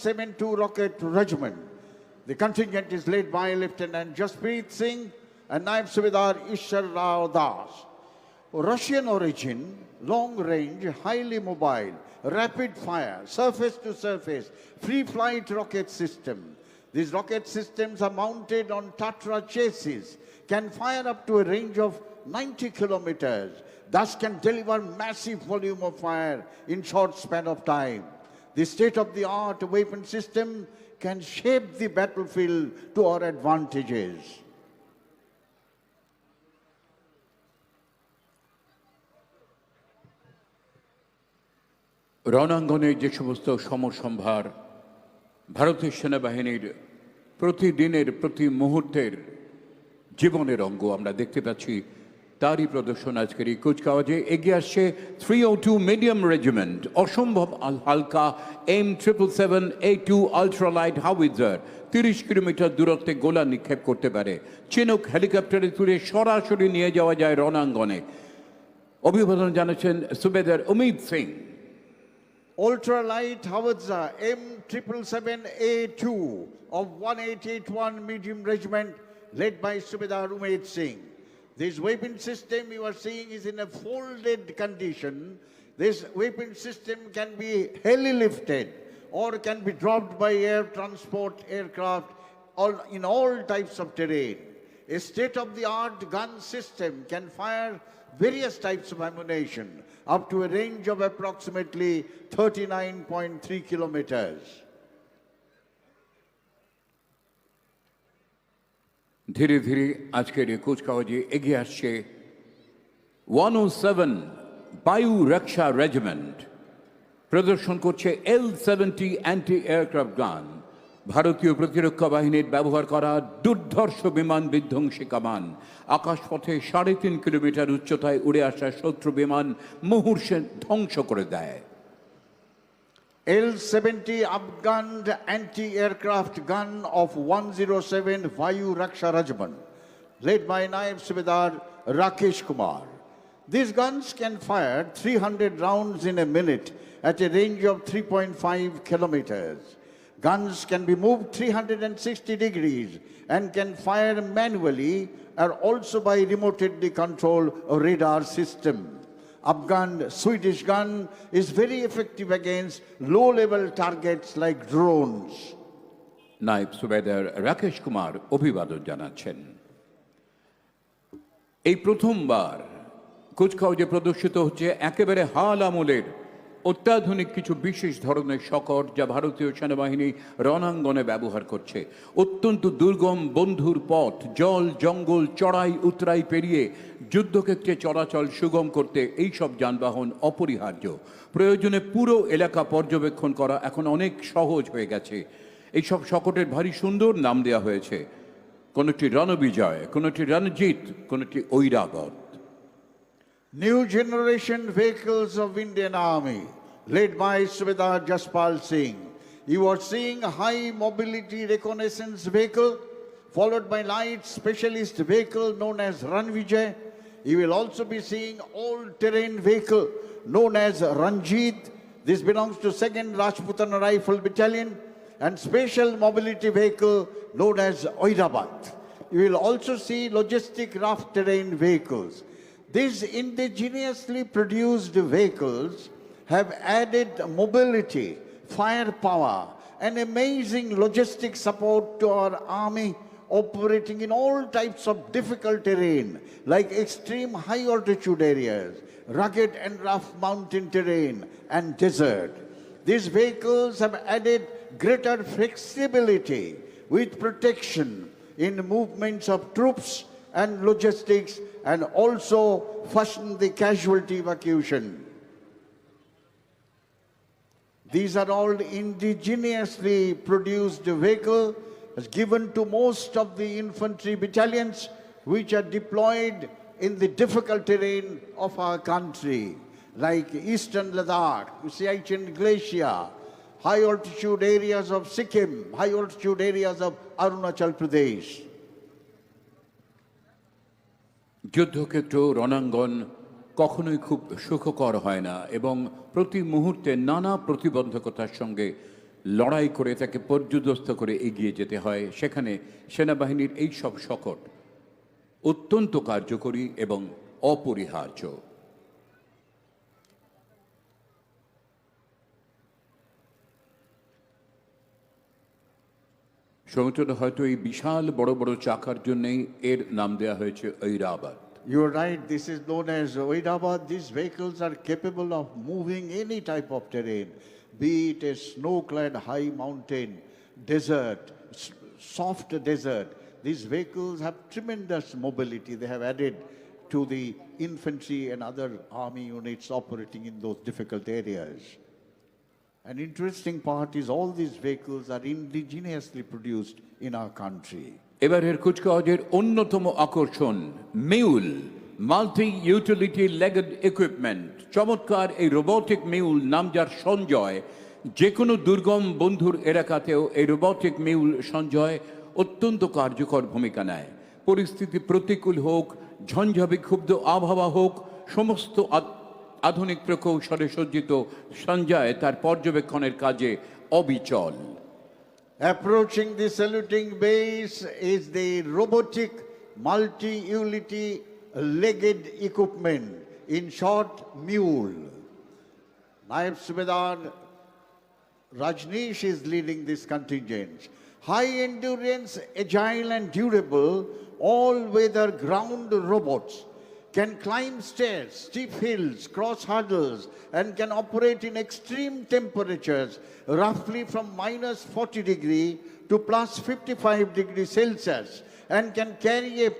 72 Rocket Regiment. The contingent is led by Lieutenant Jasprit Singh and Naib Subedar Ishar Rao Das. Russian origin, long range, highly mobile, rapid fire, surface to surface, free flight rocket system. These rocket systems are mounted on Tatra chassis, can fire up to a range of 90 kilometers, thus can deliver massive volume of fire in short span of time. The state-of-the-art weapon system can shape the battlefield to our advantages. রণাঙ্গনে যে সমস্ত সমরসম্ভার ভারতীয় সেনাবাহিনীর প্রতিদিনের প্রতি মুহূর্তের জীবনের অঙ্গ আমরা দেখতে পাচ্ছি তারই প্রদর্শন আজকের এই কুচকাওয়াজে এগিয়ে আসছে three o two medium regiment অসম্ভব হালকা M triple seven A two ultralight howitzer তিরিশ কিলোমিটার দূরত্বে গোলা নিক্ষেপ করতে পারে। চিনুক হেলিকপ্টারে তুলে সরাসরি নিয়ে যাওয়া যায় রণাঙ্গনে। অভিবাদন জানাচ্ছেন সুবেদার Amit Singh. Ultralight Howitzer M777A2 of 181 Medium Regiment, led by Subedar Umed Singh. This weapon system you are seeing is in a folded condition. This weapon system can be heli lifted or can be dropped by air transport aircraft all, in all types of terrain. A state-of-the-art gun system can fire various types of ammunition up to a range of approximately 39.3 kilometers. ধীরে ধীরে আজকের এই কুচকাওয়াজে এগিয়ে আসছে one ও seven বায়ু রক্ষা regiment প্রদর্শন করছে এল সেভেন্টি অ্যান্টি এয়ারক্রাফট গান ভারতীয় প্রতিরক্ষা বাহিনীর ব্যবহার করা দুর্ধর্ষ বিমান বিধ্বংসী কামান। আকাশপথে সাড়ে তিন কিলোমিটার উচ্চতায় উড়ে আসা শত্রু বিমান মুহূর্তে ধ্বংস করে দেয়। L-70 upgunned anti-aircraft gun of 107 Vayu Raksha Regiment, led by Naib Subedar Rakesh Kumar. These guns can fire 300 rounds in a minute at a range of 3.5 kilometers. Guns can be moved 360 degrees and can fire manually or also by remotely controlled radar system. Afghan Swedish gun is very effective against low-level targets like drones. নাইব সুবেদার রাকেশ কুমার অভিবাদন জানাচ্ছেন এই প্রথমবার কুচকাওয়াজে প্রদর্শিত হচ্ছে একেবারে হাল আমলের অত্যাধুনিক কিছু বিশেষ ধরনের শকট যা ভারতীয় সেনাবাহিনী রণাঙ্গনে ব্যবহার করছে। অত্যন্ত দুর্গম বন্ধুর পথ, জল, জঙ্গল, চড়াই, উতরাই পেরিয়ে যুদ্ধক্ষেত্রে চলাচল সুগম করতে এই সব যানবাহন অপরিহার্য। প্রয়োজনে পুরো এলাকা পর্যবেক্ষণ করা এখন অনেক সহজ হয়ে গেছে। এইসব শকটের ভারী সুন্দর নাম দেওয়া হয়েছে। কোনোটি রণবিজয়, কোনোটি রণজিৎ, কোনোটি Airavat New generation vehicles of Indian Army, led by Subedar Jaspal Singh. You are seeing high mobility reconnaissance vehicle, followed by light specialist vehicle known as Ranvijay. You will also be seeing all-terrain vehicle known as Ranjit. This belongs to 2nd Rajputana Rifle Battalion and special mobility vehicle known as Oirabat. You will also see logistic rough terrain vehicles. These indigenously produced vehicles have added mobility, firepower, and amazing logistic support to our army operating in all types of difficult terrain like extreme high altitude areas, rugged and rough mountain terrain, and desert. These vehicles have added greater flexibility with protection in movements of troops and logistics and also fashion the casualty evacuation. These are all indigenously produced vehicle as given to most of the infantry battalions which are deployed in the difficult terrain of our country like eastern Ladakh, Siachen Glacier, high altitude areas of Sikkim, high altitude areas of Arunachal Pradesh. যুদ্ধক্ষেত্র রণাঙ্গন কখনোই খুব সুখকর হয় না এবং প্রতি মুহূর্তে নানা প্রতিবন্ধকতার সঙ্গে লড়াই করে তাকে পর্যুদস্ত করে এগিয়ে যেতে হয়। সেখানে সেনাবাহিনীর এই সব শকট অত্যন্ত কার্যকরী এবং অপরিহার্য। সমুদ্রটা হয়তো এই বিশাল বড় বড় চাকার জন্যই এর নাম দেওয়া হয়েছে ঐরাবাদ You're right, this is known as Oidabad. These vehicles are capable of moving any type of terrain, be it a snow-clad high mountain, desert, s- soft desert. These vehicles have tremendous mobility. They have added to the infantry and other army units operating in those difficult areas. An interesting part is all these vehicles are indigenously produced in our country. এবারের কুচকাওয়াজের অন্যতম আকর্ষণ mule multi utility legged equipment চমৎকার এই robotic মেউল নাম যার সঞ্জয়। যে কোনো দুর্গম বন্ধুর এলাকাতেও এই রোবোটিক মেউল সঞ্জয় অত্যন্ত কার্যকর ভূমিকা নেয়। পরিস্থিতি প্রতিকূল হোক, ঝঞ্ঝাবিক্ষুব্ধ আবহাওয়া হোক, সমস্ত আধুনিক প্রকৌশলে সজ্জিত সঞ্জয় তার পর্যবেক্ষণের কাজে অবিচল। Approaching the saluting base is the robotic multi utility legged equipment in short mule Naib Subedar Rajneesh is leading this contingent high endurance agile and durable all weather ground robots can climb stairs, steep hills, cross hurdles, and can operate in extreme temperatures, roughly from minus 40 degree to plus 55 degree Celsius, and can carry a